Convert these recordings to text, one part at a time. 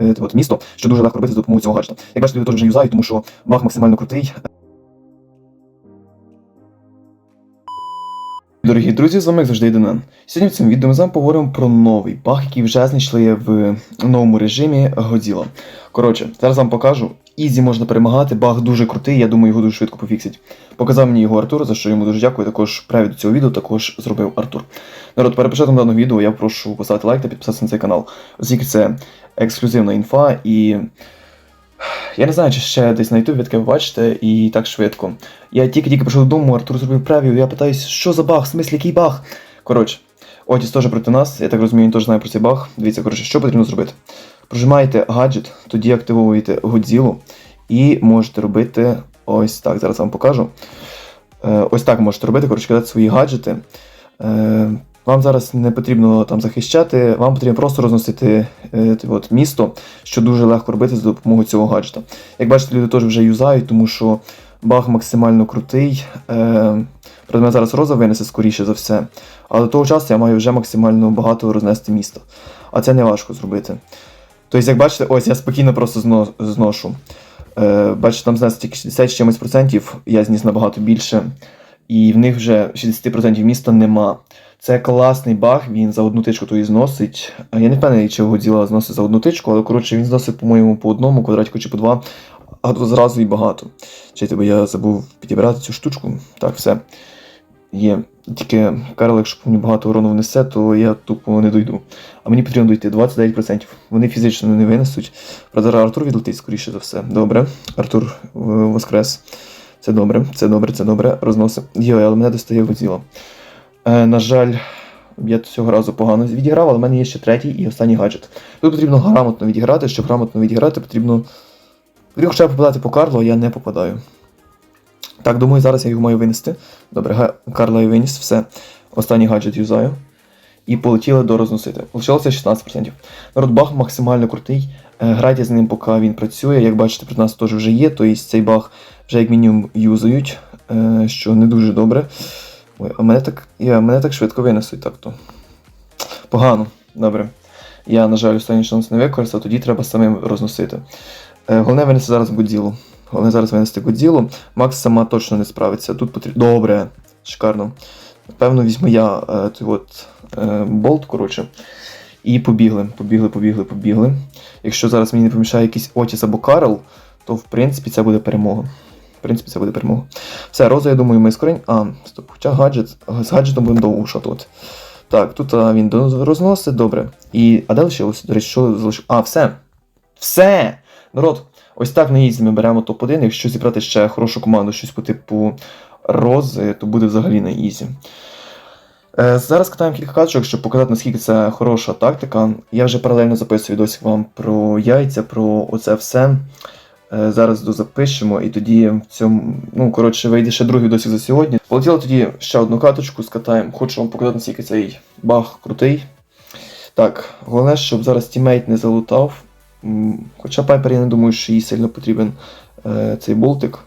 е, от, місто, що дуже легко робити за допомогою цього гаджета. Як бачите, люди теж вже юзають, тому що баг максимально крутий. Дорогі друзі, з вами як завжди Денен. Сьогодні в цьому відео ми з вами поговоримо про новий баг, який вже знайшли в новому режимі Godzilla. Коротше, зараз вам покажу. Ізі можна перемагати, баг дуже крутий, я думаю, його дуже швидко пофіксять. Показав мені його Артур, за що йому дуже дякую. Також привід цього відео також зробив Артур. Народ, перед початком даного відео я прошу поставити лайк та підписатися на цей канал, оскільки це ексклюзивна інфа і. Я не знаю, чи ще десь на Ютубі ви таке побачите і так швидко. Я тільки-тільки прийшов додому, Артур зробив прев'ю, я питаюсь, що за баг, в смислі, який баг? Коротше, Отіс теж проти нас, я так розумію, він теж знає про цей баг. Дивіться, коротше, що потрібно зробити? Прожимаєте гаджет, тоді активовуєте Godzilla і можете робити ось так. Зараз вам покажу. Е, ось так можете робити, коротше, кидати свої гаджети. Вам зараз не потрібно там захищати, вам потрібно просто розносити е, от, місто, що дуже легко робити за допомогою цього гаджета. Як бачите, люди теж вже юзають, тому що баг максимально крутий. Е, Правда, мене зараз роза винесе скоріше за все. Але до того часу я маю вже максимально багато рознести місто. А це не важко зробити. Тобто, як бачите, ось я спокійно просто зно, зношу. Е, бачите, там знесли тільки 60 чимось процентів, я зніс набагато більше. І в них вже 60% міста нема. Це класний баг, він за одну тичку то і зносить. Я не впевнений, чи його діла зносить за одну тичку, але коротше він зносить, по-моєму, по одному квадратику чи по два, а тут зразу і багато. Чайте, бо я забув підібрати цю штучку. Так, все. Є. Тільки Карл, якщо мені багато урону внесе, то я тупо не дойду. А мені потрібно дойти 29%. Вони фізично не винесуть. Правда, Артур відлетить, скоріше за все. Добре. Артур е, воскрес. Це добре, це добре, це добре. Розносив. Йой, але мене достає Годзіла. Е, на жаль, я цього разу погано відіграв, але в мене є ще третій і останній гаджет. Тут потрібно грамотно відіграти. Щоб грамотно відіграти, потрібно. Потрібно хоча б попадати по Карлу, а я не попадаю. Так, думаю, зараз я його маю винести. Добре, га- Карла я виніс, все. Останній гаджет юзаю. І полетіли до розносити. Лишилося 16%. Народ баг максимально крутий. Е, Грайте з ним, поки він працює. Як бачите, при нас теж вже є. Тобто цей баг вже як мінімум юзають, е, що не дуже добре. Ой, а мене так, я, мене так швидко винесуть так-то. Погано, добре. Я, на жаль, останній шанс не використав, тоді треба самим розносити. Е, головне винести зараз Годзілу. Головне зараз винести Годзілу. Макс сама точно не справиться. Тут потрібно. Добре, шикарно. Напевно, візьму я е, той от, болт, коротше. І побігли, побігли, побігли, побігли. Якщо зараз мені не помішає якийсь Отіс або Карл, то в принципі це буде перемога. В принципі, це буде перемога. Все, Роза, я думаю, ми скорень. А, стоп, хоча гаджет. З гаджетом будемо довго шатувати. Так, тут а, він розносить, добре. І. А де лишилося? До речі, що залишилося? А, все. Все! Народ, ось так на їзді ми беремо топ-1. Якщо зібрати ще хорошу команду, щось по типу Рози, то буде взагалі на ізі. Е, Зараз катаємо кілька качок, щоб показати, наскільки це хороша тактика. Я вже паралельно записую відосик вам про яйця, про оце все. Е, Зараз дозапишемо, і тоді в цьому, ну, коротше, вийде ще другий відосик за сьогодні. Полетіли тоді ще одну каточку, скатаємо. Хочу вам показати, наскільки цей баг крутий. Так, головне, щоб зараз тімейт не залутав. Хоча Пайпер, я не думаю, що їй сильно потрібен е, цей болтик,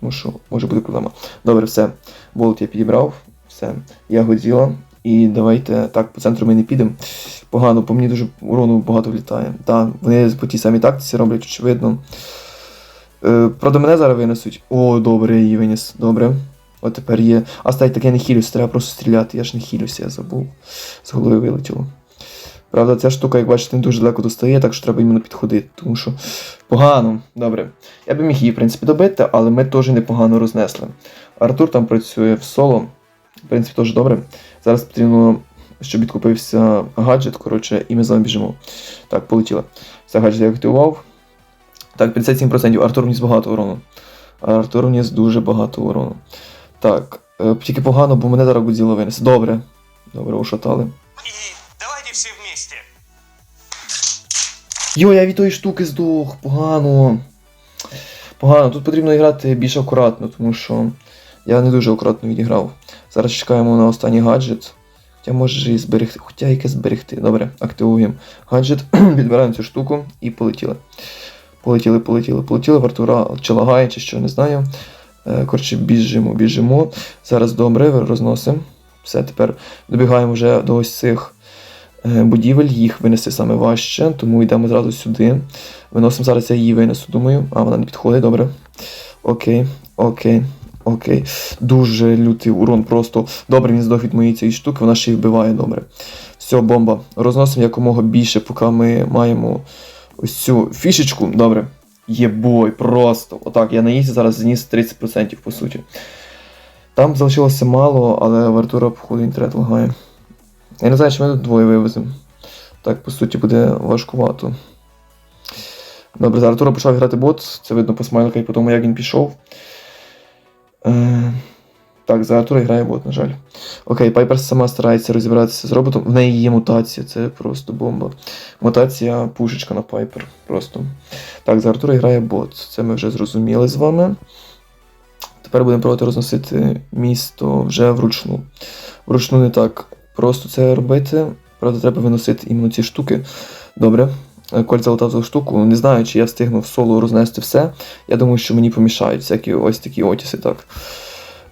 тому що може бути проблема. Добре, все. Болт я підібрав, все. Я годіла. І давайте так, по центру ми не підемо. Погано, по мені дуже урону багато влітає. Так, вони по тій самій тактиці роблять, очевидно. Е, правда, мене зараз винесуть. О, добре, я її виніс. Добре. От тепер є. А стай, так я не хілюсь, треба просто стріляти. Я ж не хілюся, я забув. З голови вилетіло. Правда, ця штука, як бачите, не дуже далеко достає, так що треба іменно підходити, тому що погано. Добре. Я би міг її, в принципі, добити, але ми теж непогано рознесли. Артур там працює в соло. В принципі, теж добре. Зараз потрібно, щоб відкупився гаджет, коротше, і ми з вами біжимо. Так, полетіло. Все, гаджет я активував. Так, 57%. Артур вніс багато урону. Артур вніс дуже багато урону. Так, е, тільки погано, бо мене зараз Годзіла винесе. Добре. Добре, ушатали. И давайте все вместе. Йо, я від тої штуки здох, погано. Погано, тут потрібно грати більш акуратно, тому що я не дуже акуратно відіграв. Зараз чекаємо на останній гаджет. Хоча може і зберегти. Хоча яке зберегти. Добре, активуємо гаджет, відбираємо цю штуку і полетіли. Полетіли, полетіли, полетіли. В Артура чи лагає, чи що, не знаю. Е, Коротше, біжимо, біжимо. Зараз добре, розносимо. Все, тепер добігаємо вже до ось цих е, будівель, їх винести саме важче, тому йдемо зразу сюди. Виносимо зараз я її винесу, думаю. А, вона не підходить, добре. Окей, окей, окей. Дуже лютий урон просто. Добре, він здох від моєї цієї штуки, вона ще й вбиває добре. Все, бомба. Розносимо якомога більше, поки ми маємо ось цю фішечку. Добре. Єбой, просто. Отак, я на їзі зараз зніс 30% по суті. Там залишилося мало, але в Артура, походу, інтернет лагає. Я не знаю, чи ми тут двоє вивеземо. Так, по суті, буде важкувато. Добре, за Артура почав грати бот, це видно по смайлика і по тому, як він пішов. Е, так, за грає бот, на жаль. Окей, Пайпер сама старається розібратися з роботом. В неї є мутація, це просто бомба. Мутація пушечка на Пайпер. Просто. Так, за Артура грає бот. Це ми вже зрозуміли з вами. Тепер будемо пробувати розносити місто вже вручну. Вручну не так просто це робити. Правда, треба виносити іменно ці штуки. Добре. Коль залутав цю штуку. Не знаю, чи я встигну в соло рознести все. Я думаю, що мені помішають всякі ось такі отіси, так.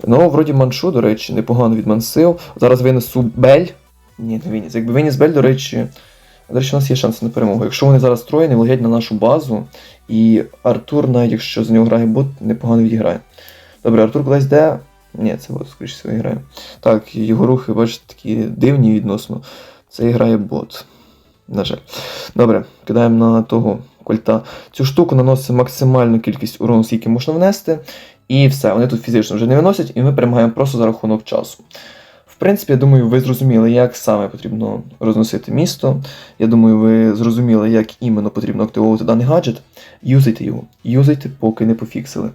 Ну, вроді маншу, до речі, непогано відмансив. Зараз винесу Бель. Ні, не виніс. Якби виніс Бель, до речі. До речі, у нас є шанси на перемогу. Якщо вони зараз троє не влетять на нашу базу, і Артур, навіть якщо з нього грає бот, непогано відіграє. Добре, Артур кудись де. Ні, це бот, скоріше всього, грає. Так, його рухи, бачите, такі дивні відносно. Це грає бот. На жаль. Добре, кидаємо на того кольта. Цю штуку наносить максимальну кількість урону, скільки можна внести. І все, вони тут фізично вже не виносять, і ми перемагаємо просто за рахунок часу. В принципі, я думаю, ви зрозуміли, як саме потрібно розносити місто. Я думаю, ви зрозуміли, як іменно потрібно активовувати даний гаджет. Юзайте його. Юзайте, поки не пофіксили.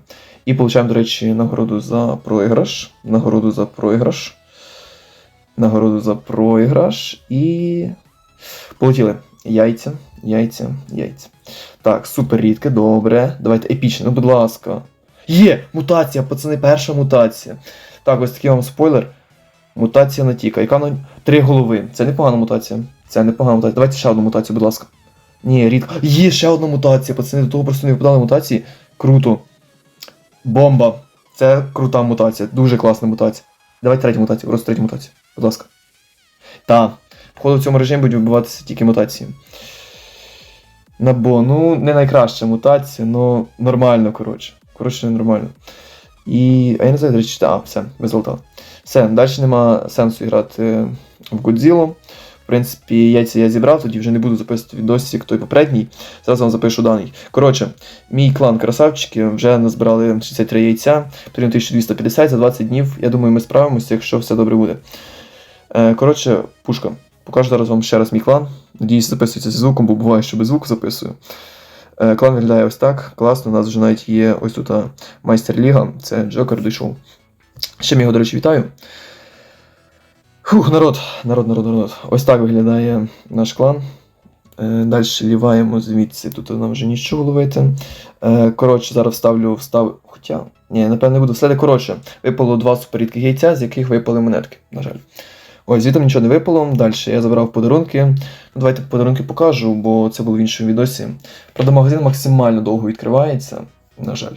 І получаємо, до речі, нагороду за проіграш. Нагороду за проіграш. Нагороду за проіграш. І. Полетіли. Яйця, яйця, яйця. Так, супер рідке, добре. Давайте епічне, ну будь ласка. Є! Мутація, пацани, перша мутація. Так, ось такий вам спойлер. Мутація натіка. Яка на три голови. Це непогана мутація. Це непогана мутація. Давайте ще одну мутацію, будь ласка. Ні, рідко. Є ще одна мутація, пацани, до того просто не випадали мутації. Круто. Бомба. Це крута мутація. Дуже класна мутація. Давайте третю мутацію, просто третю мутацію. Будь ласка. Та. Походу в цьому режимі будуть вбиватися тільки мутації. Набо, ну, не найкраща мутація, ну нормально, коротше. Коротше, нормально. І. А я не знаю, до речі, а, все, золотали. Все, далі нема сенсу грати в Godzilla. В принципі, яйця я зібрав, тоді вже не буду записувати відосик як той попередній. Зараз вам запишу даний. Коротше, мій клан красавчики вже назбирали 63 яйця, потрібно 1250 за 20 днів. Я думаю, ми справимося, якщо все добре буде. Е, коротше, пушка. Покажу зараз вам ще раз мій клан. Надіюсь, записується зі звуком, бо буває, що без звуку записую. Е, Клан виглядає ось так. Класно. У нас вже навіть є ось тут майстер Ліга. Це Джокер дійшов. Ще його, до речі, вітаю. Фух, народ, народ, народ, народ. Ось так виглядає наш клан. Е, Далі ліваємо звідси, тут нам вже нічого ловити. Е, Коротше, зараз вставлю встав. Хоча. Ні, напевно, не буду вставляти. Коротше, випало два суперрідких яйця, з яких випали монетки, на жаль. Ось, звідти нічого не випало. Далі я забрав подарунки. Ну, давайте подарунки покажу, бо це було в іншому відосі. Правда, магазин максимально довго відкривається, на жаль.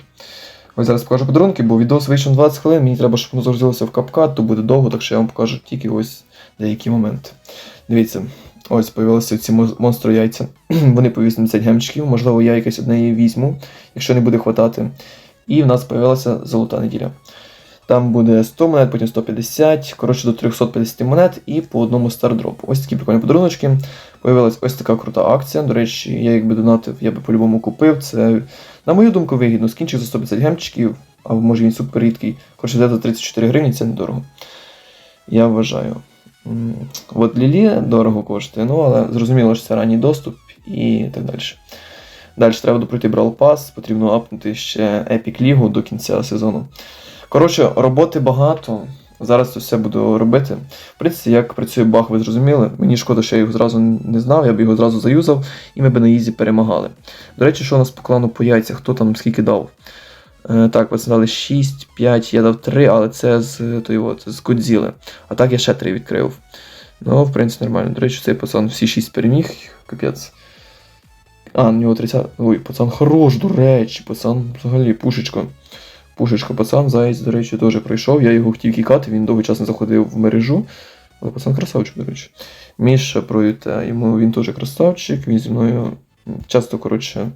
Ось зараз покажу подарунки, бо відос вийшов на 20 хвилин, мені треба, щоб воно загрузилося в капкат, то буде довго, так що я вам покажу тільки ось деякі моменти. Дивіться, ось появилися ці монстро яйця. Вони по 80 гемчиків, можливо, я якесь одне її візьму, якщо не буде хватати. І в нас появилася золота неділя. Там буде 100 монет, потім 150, коротше до 350 монет і по одному стардропу. Ось такі прикольні подаруночки. Появилась ось така крута акція. До речі, я якби донатив, я би по-любому купив. Це, на мою думку, вигідно. Скінчик за 150 гемчиків, а може він супер рідкий. Коротше, де за 34 гривні це недорого. Я вважаю. От Лілі дорого коштує, ну але зрозуміло, що це ранній доступ і так далі. Далі треба пройти Brawl Pass, потрібно апнути ще Epic Лігу до кінця сезону. Коротше, роботи багато. Зараз це все буду робити. В принципі, як працює баг, ви зрозуміли. Мені шкода, що я його зразу не знав, я б його зразу заюзав, і ми б на ізі перемагали. До речі, що у нас по клану по яйцях, хто там скільки дав? Е, так, пацани дали 6, 5, я дав 3, але це з той от, з Годзіли. А так я ще 3 відкрив. Ну, в принципі, нормально. До речі, цей пацан всі 6 переміг, капець. А, у нього 30. Ой, пацан хорош, до речі, пацан взагалі пушечка. Пушечка пацан, заєць, до речі, теж пройшов. Я його хотів кікати, він довгий час не заходив в мережу. Але пацан красавчик, до речі. Міша про йому він теж красавчик, він зі мною часто, коротше,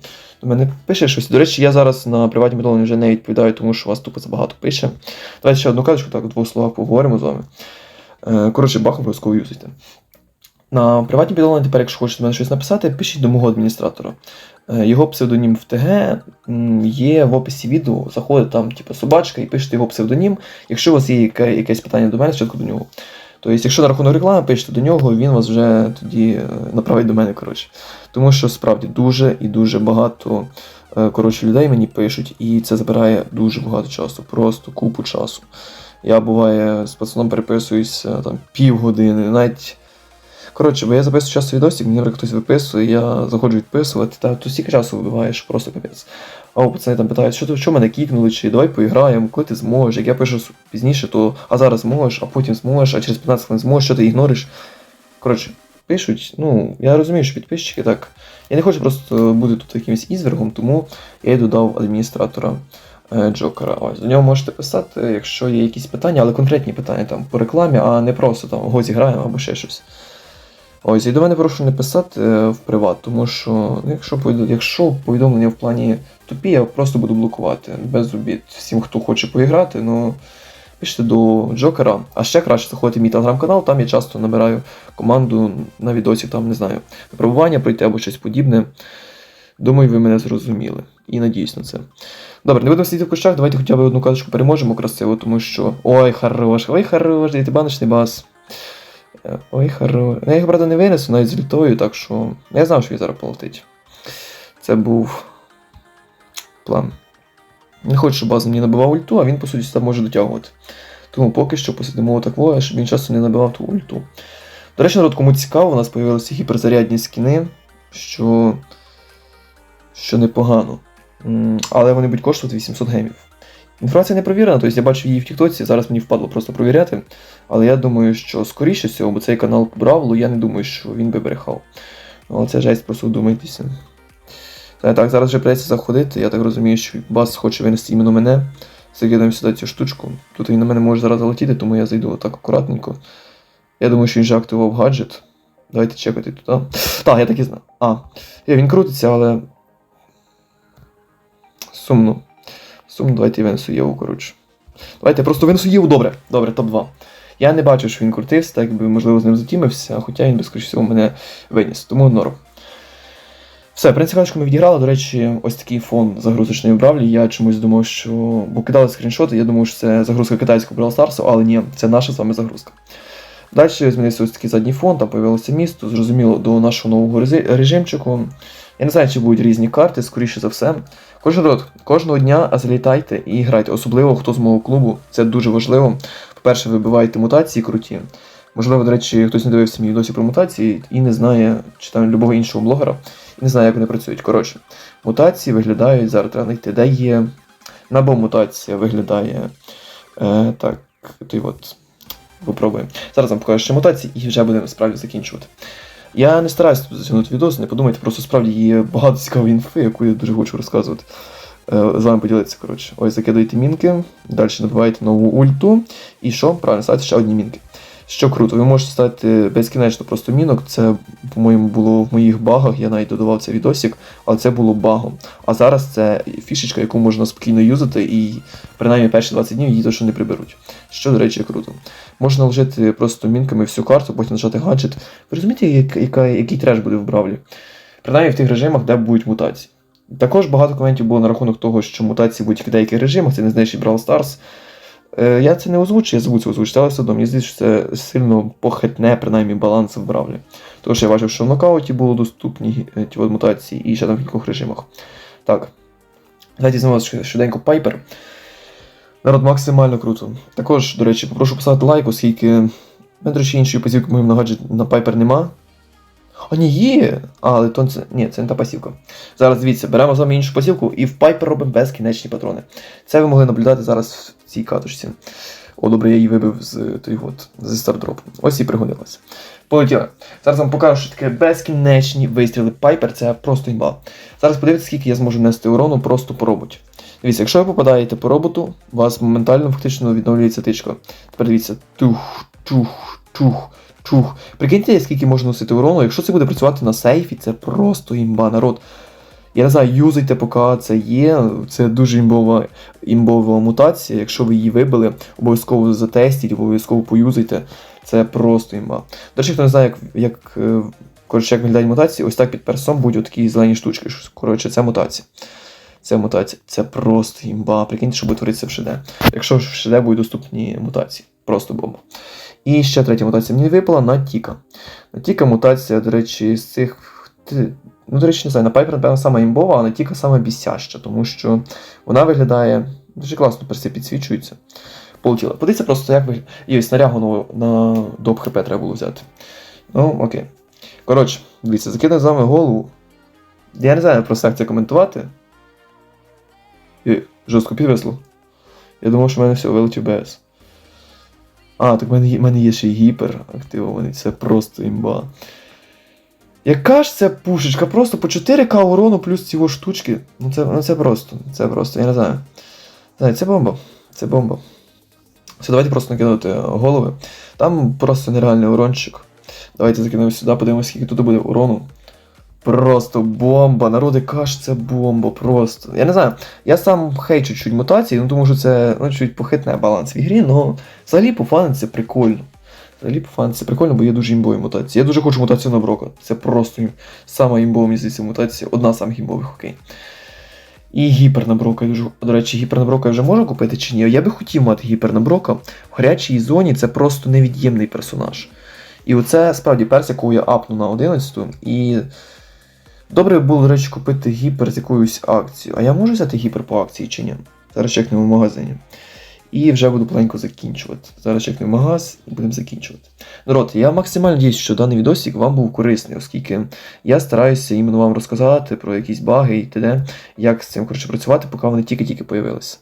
до мене пише щось. До речі, я зараз на приватній повідомленні вже не відповідаю, тому що вас тупо забагато пише. Давайте ще одну карточку, так, в двох словах поговоримо з вами. Е, Коротше, бах обов'язково юзайте. На приватні повідомлення тепер, якщо хочете мене щось написати, пишіть до мого адміністратора. Е, Його псевдонім в ТГ є в описі відео, заходить там, типу, собачка, і пишете його псевдонім. Якщо у вас є якесь питання до мене, спочатку до нього. Тобто, якщо на рахунок реклами пишете до нього, він вас вже тоді е, направить до мене. коротше. Тому що справді дуже і дуже багато е, коротше, людей мені пишуть, і це забирає дуже багато часу, просто купу часу. Я буває з пацаном переписуюся там півгодини, навіть. Коротше, бо я записую часто відосик, мені наприклад, хтось виписує, я заходжу відписувати, та то стільки часу вибиваєш, просто капець. А пацани там питають, що, ти- що мене кікнули, чи давай поіграємо, коли ти зможеш. Як я пишу пізніше, то а зараз зможеш, а потім зможеш, а через 15 хвилин зможеш, що ти ігнориш. Коротше, пишуть, ну, я розумію, що підписчики так. Я не хочу просто бути тут якимось ізвергом, тому я й додав адміністратора е, Джокера. Ось до нього можете писати, якщо є якісь питання, але конкретні питання там по рекламі, а не просто там го зіграємо або ще щось. Ось, і до мене прошу не писати е, в приват, тому що ну, якщо, якщо повідомлення в плані тупі, я просто буду блокувати без обід. Всім, хто хоче поіграти, ну пишіть до Джокера. А ще краще заходити в мій телеграм-канал, там я часто набираю команду на відосі, там не знаю, випробування пройти або щось подібне. Думаю, ви мене зрозуміли. І надіюсь на це. Добре, не будемо сидіти в кущах, давайте хоча б одну карточку переможемо красиво, тому що. Ой, хорош, ой, хорош, ти баночний бас. Ой, хорош. Я його, правда, не винесу навіть з літою, так що. Я знав, що він зараз полетить. Це був план. Не хочу, щоб база мені набивав ульту, а він, по суті, там може дотягувати. Тому поки що посидимо такого, щоб він часто не набивав ту ульту. До речі, народ, кому цікаво, у нас з'явилися гіперзарядні скіни, що. що непогано. Але вони будуть коштувати 800 гемів. Інформація не провірена, тобто я бачу її в Тіктоці, зараз мені впадло просто провіряти. Але я думаю, що скоріше всього, бо цей канал по Бравлу, я не думаю, що він би брехав. Ну, Але це жесть, просто вдумайтеся. Так, так, зараз вже придеться заходити. Я так розумію, що бас хоче винести іменно мене. Закидаємо сюди цю штучку. Тут він на мене може зараз залетіти, тому я зайду отак акуратненько. Я думаю, що він вже активував гаджет. Давайте чекати тут, а? Так, я так і знав. А, він крутиться, але. Сумно. Сумно, давайте я винесу Єву, коротше. Давайте просто винесу Єву, добре. Добре, топ-2. Я не бачу, що він крутився, так би, можливо, з ним затімився, хоча він, би, скоріш всього, мене виніс. Тому норм. Все, принципачку ми відіграли. До речі, ось такий фон загрузочної бравлі. Я чомусь думав, що. Бо кидали скріншоти, я думав, що це загрузка китайського Brawl Stars, але ні, це наша з вами загрузка. Далі змінився ось такий задній фон, там появилося місто, зрозуміло, до нашого нового режимчику. Я не знаю, чи будуть різні карти, скоріше за все. Кожен род, кожного дня залітайте і грайте, особливо хто з мого клубу. Це дуже важливо. По-перше, вибивайте мутації круті. Можливо, до речі, хтось не дивився мій досі про мутації і не знає, чи там любого іншого блогера, і не знає, як вони працюють. Коротше, мутації виглядають, зараз треба знайти, де є. Набо мутація виглядає. Е, так, той от. Попробуємо. Зараз вам покажу ще мутації і вже будемо справді закінчувати. Я не стараюся тут затягнути відос, не подумайте, просто справді є багато цікавої інфи, яку я дуже хочу розказувати. Е, З вами поділитися, коротше. Ось закидаєте мінки, далі набиваєте нову ульту. І що? Правильно, ставите ще одні мінки. Що круто, ви можете ставити безкінечно просто мінок. Це, по-моєму, було в моїх багах, я навіть додавав цей відосик, але це було багом. А зараз це фішечка, яку можна спокійно юзати, і принаймні перші 20 днів її точно не приберуть. Що, до речі, круто. Можна вжити просто мінками всю карту, потім нажати гаджет. Ви розумієте, як, яка, який треш буде в Бравлі? Принаймні в тих режимах, де будуть мутації. Також багато коментів було на рахунок того, що мутації будуть в деяких режимах, це не знищить Brawl Stars. Е, я це не озвучу, я забув це озвучити, але все одно мені здається, що це сильно похитне, принаймні, баланс в Бравлі. Тому що я бачив, що в нокауті були доступні е, ті мутації і ще там в кількох режимах. Так. Давайте знову швиденько Пайпер. Народ максимально круто. Також, до речі, попрошу поставити лайк, оскільки. в до речі, іншої пасівки моїм на гаджет на Пайпер нема. А ні, є! А, але то це. Ні, це не та пасівка. Зараз дивіться, беремо з вами іншу пасівку і в Пайпер робимо безкінечні патрони. Це ви могли наблюдати зараз в цій катушці. О, добре, я її вибив з той от, зі стардропу. Ось і пригодилася. Полетіли. Зараз вам покажу, що таке безкінечні вистріли Пайпер, це просто імба. Зараз подивіться, скільки я зможу нести урону просто по роботі. Дивіться, якщо ви попадаєте по роботу, у вас моментально фактично відновлюється тичка. Тепер дивіться, тух, тух, чух, чух. Прикиньте, скільки можна носити урону, якщо це буде працювати на сейфі, це просто імба, народ. Я не знаю, юзайте, поки це є. Це дуже імбова, імбова мутація. Якщо ви її вибили, обов'язково затестіть, обов'язково поюзайте. Це просто імба. До речі, хто не знає, як, як, е, коротше, як виглядають мутації, ось так під персом будуть такі зелені штучки. Коротше, це мутація. Це мутація. Це просто імба. Прикиньте, що буде творитися в ШД. Якщо в ШД будуть доступні мутації. Просто бомба. І ще третя мутація мені випала на Тіка. На Тіка мутація, до речі, з цих. Ну, до речі, не знаю, на Пайпер, напевно, сама імбова, а на Тіка сама бісяща, тому що вона виглядає дуже класно, перси підсвічується. Полетіла. Подивіться просто, як виглядає. І ось снарягу нову на доп ХП треба було взяти. Ну, окей. Коротше, дивіться, закидаю з вами голову. Я не знаю просто, як це коментувати. І жорстко підвисло. Я думав, що в мене все вилетів БС. А, так в мене, є- в мене є ще й гіпер активований, це просто імба. Яка ж це пушечка? Просто по 4К урону плюс ці штучки. Ну це, ну це просто, це просто, я не знаю. Не знаю, Це бомба. Це бомба. Все, давайте просто накидати голови. Там просто нереальний урончик. Давайте закинемо сюди, подивимося, скільки тут буде урону. Просто бомба. Народи каш, це бомба, просто. Я не знаю. Я сам хейчу чуть мутації, ну тому що це ну, чуть похитне баланс в ігрі, але взагалі по фану це прикольно. Фану це прикольно, бо є дуже імбові мутації. Я дуже хочу мутацію на Брока. Це просто сама імбова, мені мутація, одна з самих імбових, окей. І гіпер на Брока. Дуже... До речі, гіпер на Брока я вже можу купити чи ні? Я би хотів мати гіпер на Брока. В гарячій зоні це просто невід'ємний персонаж. І оце справді перс, якого я апну на 11 і. Добре було, до речі, купити гіпер з якоюсь акцією. А я можу взяти гіпер по акції чи ні? Зараз чекнемо в магазині. І вже буду планько закінчувати. Зараз чекнемо магаз і будемо закінчувати. Народ, я максимально надіюсь, що даний відосик вам був корисний, оскільки я стараюся іменно вам розказати про якісь баги і т.д., як з цим коротше, працювати, поки вони тільки-тільки появилися.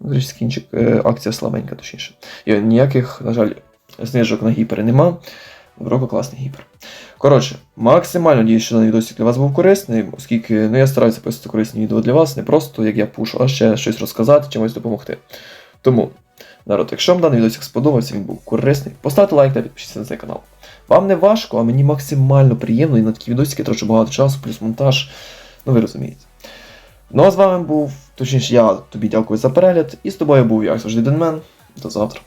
Ну, речі, скінчик, е, акція слабенька, точніше. І ніяких, на жаль, знижок на гіпери нема. Броко класний гіпер. Коротше, максимально надіюсь, що даний відосик для вас був корисний, оскільки ну, я стараюся писати корисні відео для вас, не просто як я пушу, а ще щось розказати, чимось допомогти. Тому, народ, якщо вам даний відосик сподобався, він був корисний, поставте лайк та підпишіться на цей канал. Вам не важко, а мені максимально приємно, і на такі відосики трохи багато часу, плюс монтаж. Ну ви розумієте. Ну а з вами був, точніше, я тобі дякую за перегляд, і з тобою був, як завжди, Денмен. До завтра.